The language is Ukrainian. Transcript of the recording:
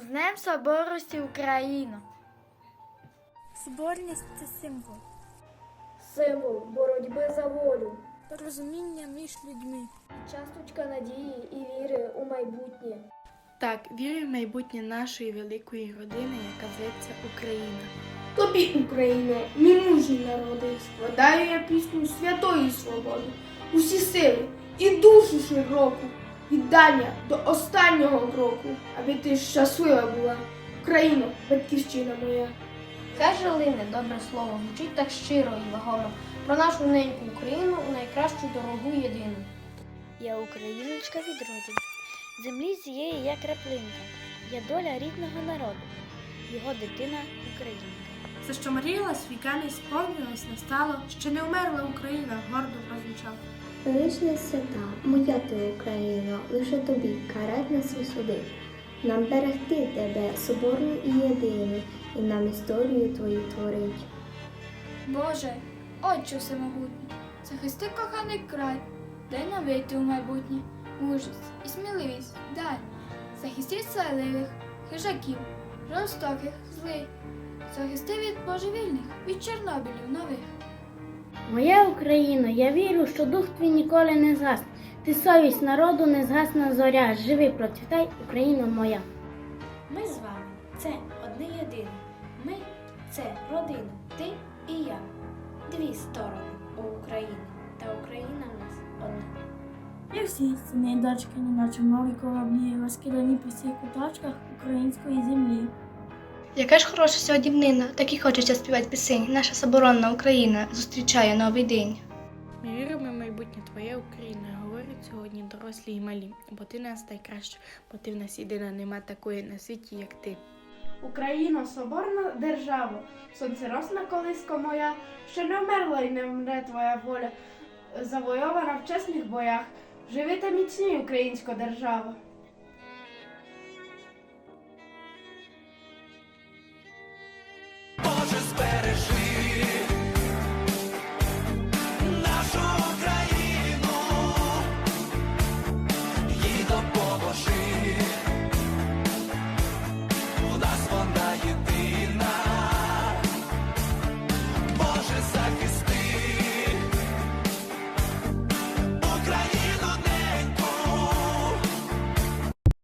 З Днем Соборності Україна! Соборність це символ Символ боротьби за волю, порозуміння між людьми. часточка надії і віри у майбутнє. Так, вірю в майбутнє нашої великої родини, яка зветься Україна. Тобі, Україна, мій мужній народи, складаю я пісню святої свободи, усі сили і душу широку, віддання до останнього кроку, аби ти щаслива була, Україна, батьківщина моя. Каже Лине добре слово, звучить так щиро і вагомо про нашу неньку Україну, у найкращу дорогу єдину. Я україночка від роду, землі цієї я краплинка, я доля рідного народу, його дитина Українка. Все, що мріялась, віками сповнилось, настало, ще не вмерла Україна, гордо прозвучав. Велична свята, моя ти Україно, лише тобі карать нас і суди. Нам берегти тебе, соборну і єдину, і нам історію твою творить. Боже, Отче всемогутній, захисти коханий край, дай нам вийти у майбутнє, мужність і сміливість, дай, захисти справедливих, хижаків, жорстоких, злих, захисти від божевільних, від Чорнобилів нових. Моя Україно, я вірю, що дух твій ніколи не згасне. Ти совість народу не згасна зоря. Живи, процвітай, Україна моя. Ми з вами це одне єдине. Ми це родина, ти і я. Дві сторони у Україні, та Україна в нас одна. І всі сини і дочки, неначе нові кораблі, розкидані по всіх куточках української землі. Яка ж хороша сьогодні днина, так і хочеться співати пісень. Наша соборонна Україна зустрічає новий день. Ми віримо в майбутнє твоє Україна, говорять сьогодні дорослі і малі, бо ти нас найкраща, бо ти в нас єдина, нема такої на світі, як ти. Україна, соборна держава, сонцеросна колиска моя, що не вмерла і не вмре твоя воля, завойована в чесних боях. Живи та міцніє українська держава.